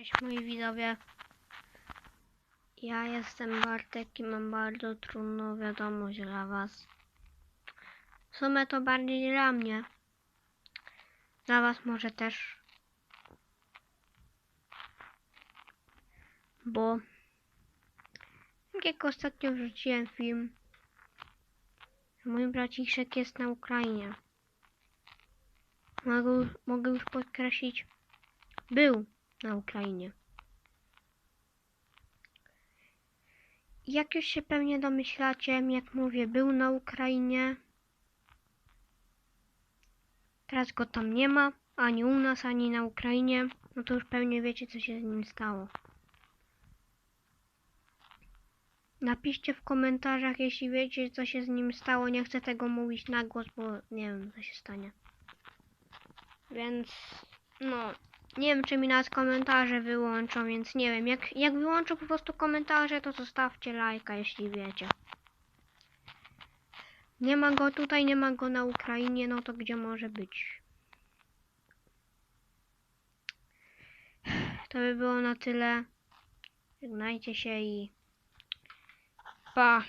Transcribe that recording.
Cześć moi widzowie. Ja jestem Bartek i mam bardzo trudną wiadomość dla was. W sumie to bardziej dla mnie. Dla was może też. Bo tak jak ostatnio wrzuciłem film, mój braciszek jest na Ukrainie. Mogę, mogę już podkreślić, był na Ukrainie. Jak już się pewnie domyślacie, jak mówię, był na Ukrainie. Teraz go tam nie ma, ani u nas, ani na Ukrainie. No to już pewnie wiecie, co się z nim stało. Napiszcie w komentarzach, jeśli wiecie, co się z nim stało. Nie chcę tego mówić na głos, bo nie wiem, co się stanie. Więc, no, nie wiem, czy mi nas komentarze wyłączą, więc nie wiem. Jak, jak wyłączą po prostu komentarze, to zostawcie lajka, jeśli wiecie. Nie ma go tutaj, nie ma go na Ukrainie, no to gdzie może być? To by było na tyle. Żegnajcie się i pa.